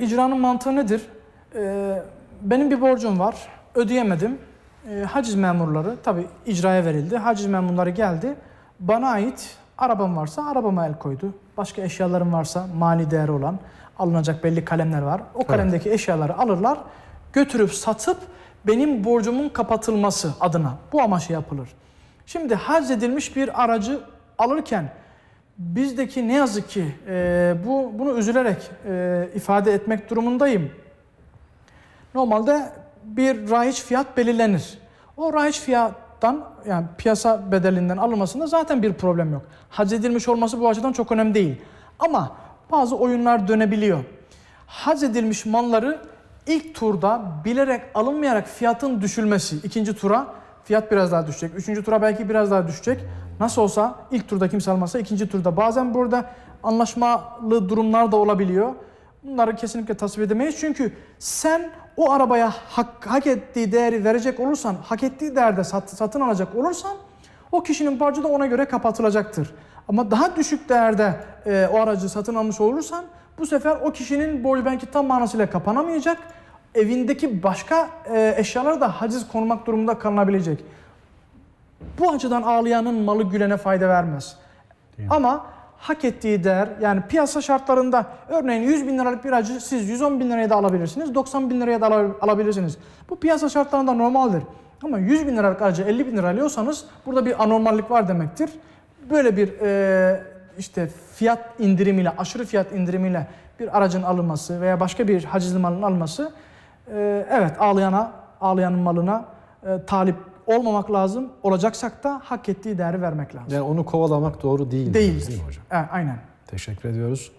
İcranın mantığı nedir? Ee, benim bir borcum var, ödeyemedim. Ee, haciz memurları, tabii icraya verildi. Haciz memurları geldi. Bana ait arabam varsa arabama el koydu. Başka eşyalarım varsa mali değeri olan, alınacak belli kalemler var. O kalemdeki eşyaları alırlar, götürüp satıp benim borcumun kapatılması adına bu amaçla yapılır. Şimdi haciz edilmiş bir aracı alırken bizdeki ne yazık ki e, bu bunu üzülerek e, ifade etmek durumundayım. Normalde bir rahiç fiyat belirlenir. O rahiç fiyattan yani piyasa bedelinden alınmasında zaten bir problem yok. Hac edilmiş olması bu açıdan çok önemli değil. Ama bazı oyunlar dönebiliyor. Hac edilmiş malları ilk turda bilerek alınmayarak fiyatın düşülmesi, ikinci tura fiyat biraz daha düşecek, üçüncü tura belki biraz daha düşecek. Nasıl olsa ilk turda kimse almazsa ikinci turda. Bazen burada anlaşmalı durumlar da olabiliyor. Bunları kesinlikle tasvip edemeyiz. Çünkü sen o arabaya hak, hak ettiği değeri verecek olursan, hak ettiği değerde sat- satın alacak olursan o kişinin borcu da ona göre kapatılacaktır. Ama daha düşük değerde e, o aracı satın almış olursan bu sefer o kişinin borcu belki tam manasıyla kapanamayacak. Evindeki başka e, eşyalara da haciz konmak durumunda kalınabilecek. Bu açıdan ağlayanın malı gülene fayda vermez. Ama hak ettiği değer yani piyasa şartlarında örneğin 100 bin liralık bir aracı siz 110 bin liraya da alabilirsiniz, 90 bin liraya da ala- alabilirsiniz. Bu piyasa şartlarında normaldir. Ama 100 bin liralık aracı 50 bin lira alıyorsanız burada bir anormallik var demektir. Böyle bir e, işte fiyat indirimiyle, aşırı fiyat indirimiyle bir aracın alınması veya başka bir hacizli malın alınması e, evet ağlayana, ağlayanın malına e, talip olmamak lazım. Olacaksak da hak ettiği değeri vermek lazım. Yani onu kovalamak doğru değil. Değildir. Değil mi hocam? E, aynen. Teşekkür ediyoruz.